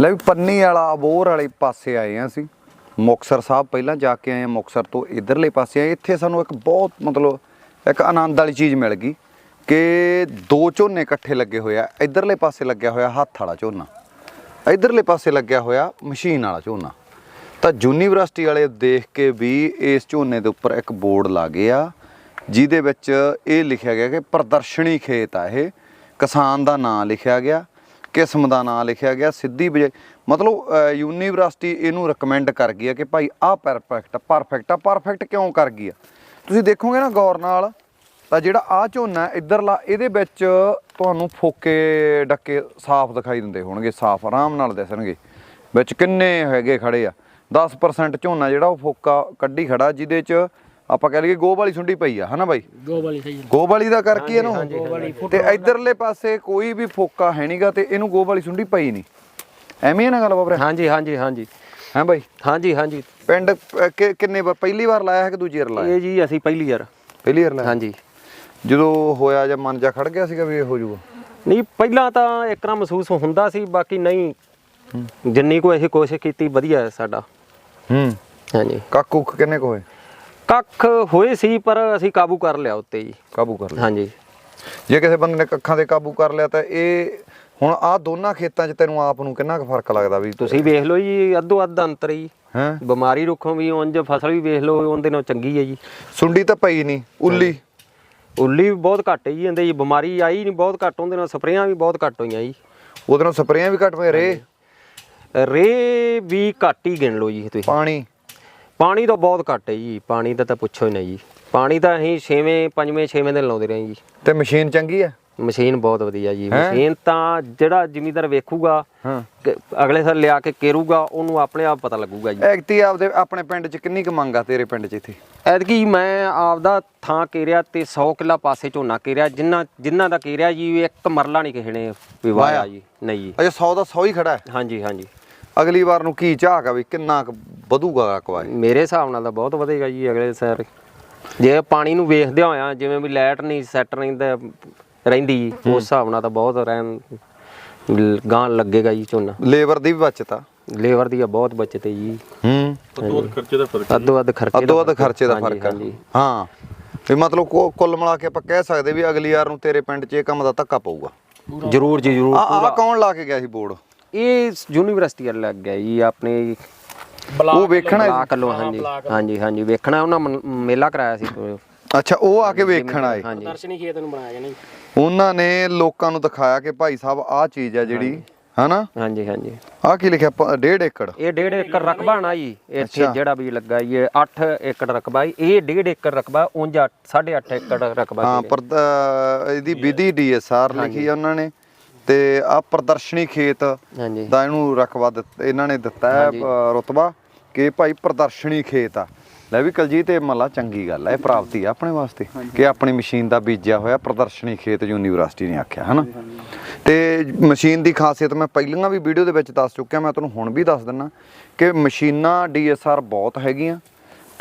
ਲੈ ਵੀ ਪੰਨੀ ਵਾਲਾ ਅਬੋਰ ਵਾਲੇ ਪਾਸੇ ਆਏ ਆ ਅਸੀਂ। ਮੁਕਸਰ ਸਾਹਿਬ ਪਹਿਲਾਂ ਜਾ ਕੇ ਆਏ ਆ ਮੁਕਸਰ ਤੋਂ ਇਧਰਲੇ ਪਾਸੇ ਆਏ। ਇੱਥੇ ਸਾਨੂੰ ਇੱਕ ਬਹੁਤ ਮਤਲਬ ਇੱਕ ਆਨੰਦ ਵਾਲੀ ਚੀਜ਼ ਮਿਲ ਗਈ ਕਿ ਦੋ ਝੋਨੇ ਇਕੱਠੇ ਲੱਗੇ ਹੋਏ ਆ। ਇਧਰਲੇ ਪਾਸੇ ਲੱਗਿਆ ਹੋਇਆ ਹੱਥ ਵਾਲਾ ਝੋਨਾ। ਇਧਰਲੇ ਪਾਸੇ ਲੱਗਿਆ ਹੋਇਆ ਮਸ਼ੀਨ ਵਾਲਾ ਝੋਨਾ। ਤਾਂ ਯੂਨੀਵਰਸਿਟੀ ਵਾਲੇ ਦੇਖ ਕੇ ਵੀ ਇਸ ਝੋਨੇ ਦੇ ਉੱਪਰ ਇੱਕ ਬੋਰਡ ਲਾ ਗਿਆ ਜਿਹਦੇ ਵਿੱਚ ਇਹ ਲਿਖਿਆ ਗਿਆ ਕਿ ਪ੍ਰਦਰਸ਼ਨੀ ਖੇਤ ਆ ਇਹ। ਕਿਸਾਨ ਦਾ ਨਾਂ ਲਿਖਿਆ ਗਿਆ। ਕਿਸਮ ਦਾ ਨਾਂ ਲਿਖਿਆ ਗਿਆ, ਸਿੱਧੀ ਬਜਾਏ ਮਤਲਬ ਯੂਨੀਵਰਸਿਟੀ ਇਹਨੂੰ ਰეკਮੈਂਡ ਕਰ ਗਈ ਆ ਕਿ ਭਾਈ ਆਹ ਪਰਫੈਕਟ ਪਰਫੈਕਟ ਆ ਪਰਫੈਕਟ ਕਿਉਂ ਕਰ ਗਈ ਆ? ਤੁਸੀਂ ਦੇਖੋਗੇ ਨਾ ਗੌਰ ਨਾਲ, ਤਾਂ ਜਿਹੜਾ ਆ ਝੋਨਾ ਇਧਰਲਾ, ਇਹਦੇ ਵਿੱਚ ਤੁਹਾਨੂੰ ਫੋਕੇ ਡੱਕੇ ਸਾਫ਼ ਦਿਖਾਈ ਦਿੰਦੇ ਹੋਣਗੇ, ਸਾਫ਼ ਆਰਾਮ ਨਾਲ ਦਿਸਣਗੇ। ਵਿੱਚ ਕਿੰਨੇ ਹੈਗੇ ਖੜੇ ਆ? 10% ਝੋਨਾ ਜਿਹੜਾ ਉਹ ਫੋਕਾ ਕੱਢੀ ਖੜਾ, ਜਿਹਦੇ ਚ ਆਪਾਂ ਕਹਿ ਲਈਏ ਗੋਹ ਵਾਲੀ ਸੁੰਡੀ ਪਈ ਆ ਹਨਾ ਬਾਈ? ਗੋ ਵਾਲੀ ਸਹੀ ਹੈ। ਗੋਹ ਵਾਲੀ ਦਾ ਕਰਕੇ ਇਹਨੂੰ? ਤੇ ਇਧਰਲੇ ਪਾਸੇ ਕੋਈ ਵੀ ਫੋਕਾ ਹੈ ਨਹੀਂਗਾ ਤੇ ਇਹਨੂੰ ਗੋਹ ਵਾਲੀ ਸੁੰਡੀ ਪਈ ਨਹੀਂ। ਐਵੇਂ ਹੀ ਨਾ ਗੱਲ ਬਾਬਰੇ? ਹਾਂਜੀ ਹਾਂਜੀ ਹਾਂਜੀ। ਹੈ ਬਾਈ? ਹਾਂਜੀ ਹਾਂਜੀ। ਪਿੰਡ ਅਹ, ਕਿ- ਕਿੰਨੇ ਵਾਰ ਪਹਿਲੀ ਵਾਰ ਲਾਇਆ ਹੈ ਕਿ ਦੂਜੀ ਵਾਰ ਲਾਇਆ? ਇਹ ਜੀ ਅਸੀਂ ਪਹਿਲੀ ਯਾਰ ਪਹਿਲੀ ਵਾਰ ਲਾਇਆ? ਹਾਂਜੀ। ਜਦੋਂ ਹੋਇਆ ਜਾਂ ਮਨ ਜਾ ਖੜ ਗਿਆ ਸੀਗਾ ਵੀ ਇਹ ਹੋ ਜਾਊਗਾ ਨਹੀਂ ਪਹਿਲਾਂ ਤਾਂ ਇੱਕ ਨਾ ਮਹਿਸੂਸ ਹੁੰਦਾ ਸੀ ਬਾਕੀ ਨਹੀਂ। ਜਿੰਨੀ ਕੋ ਅਸੀਂ ਕੋਸ਼ਿਸ਼ ਕੀਤੀ ਵਧੀਆ ਹੈ ਸਾਡਾ। ਹੂੰ। ਹਾਂਜੀ। ਕਾਕੂ ਕਿੰਨੇ ਕੁ ਹੋਏ? ਕੱਖ ਹੋਏ ਸੀ ਪਰ ਅਸੀਂ ਕਾਬੂ ਕਰ ਲਿਆ ਉੱਤੇ ਜੀ ਕਾਬੂ ਕਰ ਲਿਆ। ਹਾਂਜੀ। ਜੇ ਕਿਸੇ ਬੰਦੇ ਨੇ ਕੱਖਾਂ ਤੇ ਕਾਬੂ ਕਰ ਲਿਆ ਤਾਂ ਇਹ ਹੁਣ ਆਹ ਦੋਨਾਂ ਖੇਤਾਂ 'ਚ ਤੈਨੂੰ ਆਪ ਨੂੰ ਕਿੰਨਾ ਕੁ ਫ਼ਰਕ ਲੱਗਦਾ ਵੀ ਤੁਸੀਂ ਵੇਖ ਲਓ ਜੀ ਅੱਧੋ ਅੱਧ ਅੰਤਰ ਹੀ ਹੈ? ਬਿਮਾਰੀ ਰੁੱਖੋਂ ਵੀ ਉਂਝ ਫਸਲ ਵੀ ਵੇਖ ਲਓ ਉਹਦੇ ਨਾਲ ਚੰਗੀ ਹੈ ਜੀ। ਸੁੰਡੀ ਤਾਂ ਪਈ ਨਹੀਂ ਉੱਲੀ। ਉੱਲੀ ਵੀ ਬਹੁਤ ਘੱਟ ਹੈ ਜੀ ਇਹਦੇ ਜੀ ਬਿਮਾਰੀ ਆਈ ਨਹੀਂ ਬਹੁਤ ਘੱਟ ਉਹਦੇ ਨਾਲ ਸਪਰੇਆਂ ਵੀ ਬਹੁਤ ਘੱਟ ਹੋਈਆਂ ਜੀ। ਉਹਦੇ ਨਾਲ ਸਪਰੇਆਂ ਵੀ ਘੱਟ ਪਏ ਰੇ? ਰੇ ਵੀ ਘੱਟ ਹੀ ਗਿਣ ਲਓ ਜੀ ਤੁਸੀਂ। ਪਾਣੀ? ਪਾਣੀ ਤਾਂ ਬਹੁਤ ਘੱਟ ਹੈ ਜੀ ਪਾਣੀ ਦਾ ਤਾਂ ਪੁੱਛੋ ਹੀ ਨਾ ਜੀ। ਪਾਣੀ ਤਾਂ ਅਸੀਂ 6ਵੇਂ 5ਵੇਂ 6ਵੇਂ ਦਿਨ ਲਾਉਂਦੇ ਰਹੇ ਜੀ। ਤੇ ਮਸ਼ੀਨ ਚੰਗੀ ਹੈ ਮਸ਼ੀਨ ਬਹੁਤ ਵਧੀਆ ਜੀ? ਮਸ਼ੀਨ ਤਾਂ ਜਿਹੜਾ ਜ਼ਿਮੀਦਾਰ ਵੇਖੂਗਾ ਹਾਂ। ਕਿ ਅਗਲੇ ਸਾਲ ਲਿਆ ਕੇ ਕੇਰੂਗਾ ਉਹਨੂੰ ਆਪਣੇ ਆਪ ਪਤਾ ਲੱਗੂਗਾ ਜੀ। ਐਕਟੀ ਆਪਦੇ ਆਪਣੇ ਪਿੰਡ 'ਚ ਕਿੰਨੀ ਕੁ ਮੰਗ ਤੇਰੇ ਪਿੰਡ 'ਚ ਇੱਥੇ? ਐਤਕੀ ਮੈਂ ਆਪਦਾ ਥਾਂ ਕੇਰਿਆ ਤੇ 100 ਕਿੱਲਾ ਪਾਸੇ ਝੋਨਾ ਕੇਰਿਆ ਜਿੰਨਾ ਜਿੰਨਾ ਦਾ ਕੇਰਿਆ ਜੀ ਇੱਕ ਮਰਲਾ ਨਹੀਂ ਕਿਸੇ ਨੇ ਵੀ ਵਾਇਆ? ਵਾਹਿਆ। ਜੀ। ਨਹੀਂ ਜੀ। ਅਜੇ 100 ਦਾ 100 ਹੀ ਖੜਾ ਹੈ? ਹਾਂਜੀ ਹਾਂਜੀ। ਅਗਲੀ ਵਾਰ ਨੂੰ ਕੀ ਝਾਕ ਆ ਵੀ ਕਿੰਨਾ ਕੁ ਵਧੂਗਾ ਕਵਾਏ? ਮੇਰੇ ਹਿਸਾਬ ਨਾਲ ਤਾਂ ਬਹੁਤ ਵਧੇਗਾ ਜੀ ਅਗਲੇ ਸਾਲ। ਜੇ ਪਾਣੀ ਨੂੰ ਵੇਖਦੇ ਹੋਇਆ ਜਿਵੇਂ ਵੀ ਲਾਈਟ ਨਹੀਂ ਸੈੱਟ ਰਹਿੰਦਾ ਰਹਿੰਦੀ ਉਸ ਹਿਸਾਬ ਨਾਲ ਤਾਂ ਬਹੁਤ ਰਹਿਣ ਗਾਂ ਲੱਗੇਗਾ ਜੀ ਝੋਨਾ। ਲੇਬਰ ਦੀ ਵੀ ਬਚਤ ਆ। ਲੇਬਰ ਦੀ ਆ ਬਹੁਤ ਬਚਤ ਹੈ ਜੀ। ਹੂੰ। ਅੱਧੋ ਅੱਧ ਖਰਚੇ ਅੱਧੋ ਅੱਧ ਖਰਚੇ ਦਾ ਫ਼ਰਕ ਆ। ਹਾਂਜੀ। ਹਾਂ। ਵੀ ਮਤਲਬ ਕੁੱਲ ਮਿਲਾ ਕੇ ਆਪਾਂ ਕਹਿ ਸਕਦੇ ਵੀ ਅਗਲੀ ਵਾਰ ਨੂੰ ਤੇਰੇ ਪਿੰਡ 'ਚ ਇਹ ਕੰਮ ਦਾ ਧੱਕਾ ਪਊਗਾ। ਜਰੂਰ ਜੀ ਜਰੂਰ ਆ ਆ ਕੌਣ ਲਾ ਕੇ ਗਿਆ ਸੀ ਬੋਰਡ? ਇਹ ਯੂਨੀਵਰਸਿਟੀ ਵੱਲ ਲੱਗ ਗਿਆ ਜੀ ਆਪਣੇ ਉਹ ਵੇਖਣਾ ਬਲਾਕ ਵੱਲੋਂ ਹਾਂਜੀ ਹਾਂਜੀ ਹਾਂਜੀ ਵੇਖਣਾ ਉਹਨਾਂ ਮੇਲਾ ਕਰਾਇਆ ਸੀ ਅੱਛਾ ਉਹ ਆ ਕੇ ਵੇਖਣ ਆਏ? ਹਾਂਜੀ। ਦਰਸ਼ਨੀ ਖੇਤ ਨੂੰ ਬਣਾਇਆ ਗਿਆ ਨਹੀਂ ਉਹਨਾਂ ਨੇ ਲੋਕਾਂ ਨੂੰ ਦਿਖਾਇਆ ਕਿ ਭਾਈ ਸਾਹਿਬ ਆਹ ਚੀਜ਼ ਆ ਜਿਹੜੀ ਹਨਾ? ਹਾਂਜੀ ਹਾਂਜੀ। ਆਹ ਕੀ ਲਿਖਿਆ ਪ- ਡੇਢ ਏਕੜ? ਇਹ ਡੇਢ ਏਕੜ ਰਕਬਾ ਨਾ ਜੀ ਇੱਥੇ ਜਿਹੜਾ ਵੀ ਲੱਗਾ ਜੀ ਇਹ 8 ਏਕੜ ਰਕਬਾ ਜੀ ਇਹ ਡੇਢ ਏਕੜ ਰਕਬਾ ਉਂਝ 8.5 ਏਕੜ ਰਕਬਾ ਹਾਂ। ਪਰ ਇਹਦੀ ਵਿਧੀ ਡੀਐਸਆਰ ਲਿਖੀ ਆ ਉਹਨਾਂ ਨੇ। ਤੇ ਆ ਪ੍ਰਦਰਸ਼ਨੀ ਖੇਤ ਹਾਂਜੀ। ਦਾ ਇਹਨੂੰ ਰਕਬਾ ਦਿੱਤਾ ਇਹਨਾਂ ਨੇ ਦਿੱਤਾ ਹੈ ਅ, ਰੁਤਬਾ ਕਿ ਭਾਈ ਪ੍ਰਦਰਸ਼ਨੀ ਖੇਤ ਆ। ਲੈ ਵੀ ਕਲਜੀਤ ਇਹ ਮੱਲਾ ਚੰਗੀ ਗੱਲ ਹੈ ਇਹ ਪ੍ਰਾਪਤੀ ਆ ਆਪਣੇ ਵਾਸਤੇ ਕਿ ਆਪਣੀ ਮਸ਼ੀਨ ਦਾ ਬੀਜਿਆ ਹੋਇਆ ਪ੍ਰਦਰਸ਼ਨੀ ਖੇਤ ਯੂਨੀਵਰਸਿਟੀ ਨੇ ਆਖਿਆ ਹਨਾ? ਤੇ ਮਸ਼ੀਨ ਦੀ ਖਾਸੀਅਤ ਮੈਂ ਪਹਿਲੀਆਂ ਵੀ ਵੀਡੀਓ ਦੇ ਵਿੱਚ ਦੱਸ ਚੁੱਕਿਆ ਮੈਂ ਤੁਹਾਨੂੰ ਹੁਣ ਵੀ ਦੱਸ ਦਿੰਨਾ ਕਿ ਮਸ਼ੀਨਾਂ ਡੀਐਸਆਰ ਬਹੁਤ ਹੈਗੀਆਂ।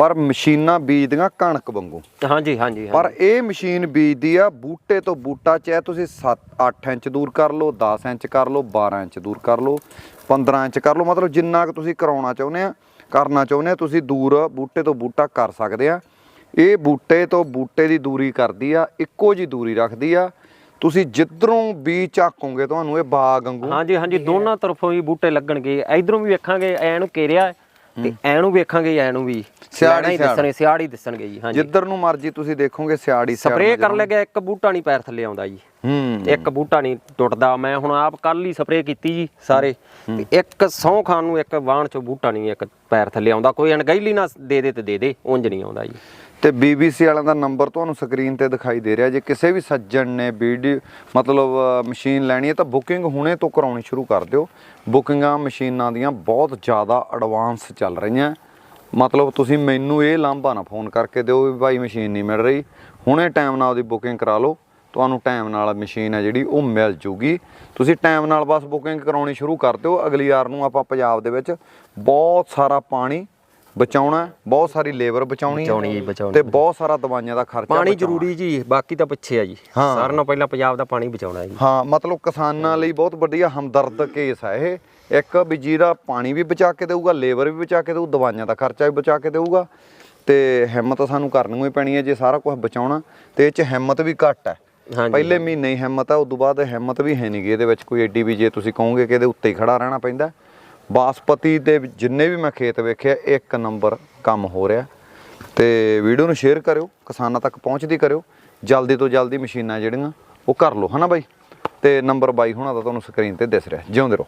ਪਰ ਮਸ਼ੀਨਾਂ ਬੀਜਦੀਆਂ ਕਣਕ ਵਾਂਗੂ। ਹਾਂਜੀ ਹਾਂਜੀ ਪਰ ਇਹ ਮਸ਼ੀਨ ਬੀਜਦੀ ਆ ਬੂਟੇ ਤੋਂ ਬੂਟਾ ਚਾਹੇ ਤੁਸੀਂ 7 8 ਇੰਚ ਦੂਰ ਕਰ ਲਓ 10 ਇੰਚ ਕਰ ਲਓ 12 ਇੰਚ ਦੂਰ ਕਰ ਲਓ 15 ਇੰਚ ਕਰ ਲਓ ਮਤਲਬ ਜਿੰਨਾ ਕੁ ਤੁਸੀਂ ਕਰਾਉਣਾ ਚਾਹੁੰਦੇ ਆ ਕਰਨਾ ਚਾਹੁੰਦੇ ਆ ਤੁਸੀਂ ਦੂਰ ਬੂਟੇ ਤੋਂ ਬੂਟਾ ਕਰ ਸਕਦੇ ਆ। ਇਹ ਬੂਟੇ ਤੋਂ ਬੂਟੇ ਦੀ ਦੂਰੀ ਕਰਦੀ ਆ ਇੱਕੋ ਜੀ ਦੂਰੀ ਰੱਖਦੀ ਆ। ਤੁਸੀਂ ਜਿੱਧਰੋਂ ਬੀਜ ਝਾਕੋਗੇ ਤੁਹਾਨੂੰ ਇਹ ਬਾਗ ਵਾਂਗੂ ਹਾਂਜੀ ਹਾਂਜੀ ਦੋਨਾਂ ਤਰਫੋਂ ਵੀ ਬੂਟੇ ਲੱਗਣਗੇ। ਇਧਰੋਂ ਵੀ ਵੇਖਾਂਗੇ ਐ ਨੂੰ ਘੇਰਿਆ ਤੇ ਐ ਨੂੰ ਵੇਖਾਂਗੇ ਐ ਨੂੰ ਵੀ ਸਿਆੜ ਹੀ ਹੀ ਸਿਆੜ। ਦਿਸਣੇ ਸਿਆੜ ਹੀ ਦਿਸਣਗੇ ਜੀ ਹਾਂਜੀ। ਜਿੱਧਰ ਨੂੰ ਮਰਜ਼ੀ ਤੁਸੀਂ ਦੇਖੋਗੇ ਸਿਆੜੀ ਸਿਆੜ ਸਪਰੇਅ ਕਰਨ ਲੱਗਿਆ ਇੱਕ ਬੂਟਾ ਨਹੀਂ ਪੈਰ ਥੱਲੇ ਆਉਂਦਾ ਜੀ। ਹੂੰ। ਇੱਕ ਬੂਟਾ ਨਹੀਂ ਟੁੱਟਦਾ। ਮੈਂ ਹੁਣ ਆਪ ਕੱਲ ਹੀ ਸਪਰੇਅ ਕੀਤੀ ਜੀ ਸਾਰੇ। ਤੇ ਇੱਕ ਸੌ ਖਾਨ ਨੂੰ ਇੱਕ ਵਾਣ ਚੋਂ ਬੂਟਾ ਨਹੀਂ ਇੱਕ ਪੈਰ ਥੱਲੇ ਆਉਂਦਾ। ਕੋਈ ਅਣਗਹਿਲੀ ਨਾ ਦੇ ਦੇ ਤੇ ਦੇ ਦੇ ਉਂਝ ਨਹੀਂ ਆਉਂਦਾ ਜੀ। ਤੇ BBC ਵਾਲਿਆਂ ਦਾ ਨੰਬਰ ਤੁਹਾਨੂੰ ਸਕਰੀਨ ਤੇ ਦਿਖਾਈ ਦੇ ਰਿਹਾ। ਜੇ ਕਿਸੇ ਵੀ ਸੱਜਣ ਨੇ ਵੀਡੀਓ ਮਤਲਬ ਮਸ਼ੀਨ ਲੈਣੀ ਹੈ ਤਾਂ ਬੁਕਿੰਗ ਹੁਣੇ ਤੋਂ ਕਰਾਉਣੀ ਸ਼ੁਰੂ ਕਰ ਦਿਓ। ਬੁਕਿੰਗਾਂ ਮਸ਼ੀਨਾਂ ਦੀਆਂ ਬਹੁਤ ਜ਼ਿਆਦਾ ਐਡਵਾਂਸ ਚੱਲ ਰਹੀਆਂ। ਮਤਲਬ ਤੁਸੀਂ ਮੈਨੂੰ ਇਹ ਲਾਂਭਾ ਨਾ ਫੋਨ ਕਰਕੇ ਦਿਓ ਵੀ ਭਾਈ ਮਸ਼ੀਨ ਨਹੀਂ ਮਿਲ ਰਹੀ। ਹੁਣੇ ਟਾਈਮ ਨਾਲ ਉਹਦੀ ਬੁਕਿੰਗ ਕਰਾ ਲਓ। ਤੁਹਾਨੂੰ ਟਾਈਮ ਨਾਲ ਮਸ਼ੀਨ ਹੈ ਜਿਹੜੀ ਉਹ ਮਿਲ ਜੂਗੀ। ਤੁਸੀਂ ਟਾਈਮ ਨਾਲ ਬਸ ਬੁਕਿੰਗ ਕਰਾਉਣੀ ਸ਼ੁਰੂ ਕਰ ਦਿਓ। ਅਗਲੀ ਵਾਰ ਨੂੰ ਆਪਾਂ ਪੰਜਾਬ ਦੇ ਵਿੱਚ ਬਹੁਤ ਸਾਰਾ ਪਾਣੀ ਬਚਾਉਣਾ ਬਹੁਤ ਸਾਰੀ ਲੇਬਰ ਬਚਾਉਣੀ ਬਚਾਉਣੀ ਜੀ, ਬਚਾਉਣੀ। ਤੇ ਬਹੁਤ ਸਾਰਾ ਦਵਾਈਆਂ ਦਾ ਖਰਚਾ ਪਾਣੀ। ਜ਼ਰੂਰੀ ਜੀ ਬਾਕੀ ਤਾਂ ਪਿੱਛੇ ਆ ਜੀ। ਸਾਰਿਆਂ ਨਾਲੋਂ ਪਹਿਲਾਂ ਪੰਜਾਬ ਦਾ ਪਾਣੀ ਬਚਾਉਣਾ ਜੀ। ਹਾਂ ਮਤਲਬ ਕਿਸਾਨਾਂ ਲਈ ਬਹੁਤ ਵੱਡੀਆ ਹਮਦਰਦ ਕੇਸ ਹੈ ਇਹ। ਇੱਕ ਵੀ ਜਿਹਦਾ ਪਾਣੀ ਵੀ ਬਚਾ ਕੇ ਦੇਊਗਾ ਲੇਬਰ ਵੀ ਬਚਾ ਕੇ ਦੇਊ ਦਵਾਈਆਂ ਦਾ ਖਰਚਾ ਵੀ ਬਚਾ ਕੇ ਦੇਊਗਾ। ਤੇ ਹਿੰਮਤ ਸਾਨੂੰ ਕਰਨੀ ਹੀ ਪੈਣੀ ਹੈ ਜੇ ਸਾਰਾ ਕੁਝ ਬਚਾਉਣਾ ਤੇ ਇਹ ਚ ਹਿੰਮਤ ਵੀ ਘੱਟ ਹੈ। ਪਹਿਲੇ ਮਹੀਨੇ ਹੀ ਹਿੰਮਤ ਹੈ ਉਦੋਂ ਬਾਅਦ ਹਿੰਮਤ ਵੀ ਹੈ ਨਹੀਂਗੀ ਇਹਦੇ ਵਿੱਚ ਕੋਈ ਐਡੀ ਵੀ ਜੇ ਤੁਸੀਂ ਕਹੋਗੇ ਕਿ ਇਹਦੇ ਉੱਤੇ ਹੀ ਖੜਾ ਰਹਿਣਾ ਪੈਂਦਾ। ਬਾਸਪਤੀ ਦੇ ਜਿੰਨੇ ਵੀ ਮੈਂ ਖੇਤ ਵੇਖਿਆ, ਇੱਕ ਨੰਬਰ ਕੰਮ ਹੋ ਰਿਹਾ। ਤੇ ਵੀਡੀਓ ਨੂੰ ਸ਼ੇਅਰ ਕਰਿਓ, ਕਿਸਾਨਾਂ ਤੱਕ ਪਹੁੰਚਦੀ ਕਰਿਓ। ਜਲਦੀ ਤੋਂ ਜਲਦੀ ਮਸ਼ੀਨਾਂ ਜਿਹੜੀਆਂ, ਉਹ ਕਰ ਲਓ। ਹਨਾ ਬਾਈ? ਤੇ ਨੰਬਰ ਬਾਈ ਹੋਣਾ ਤਾਂ ਤੁਹਾਨੂੰ ਸਕਰੀਨ ਤੇ ਦਿਸ ਰਿਹਾ। ਜਿਉਂਦੇ ਰਹੋ।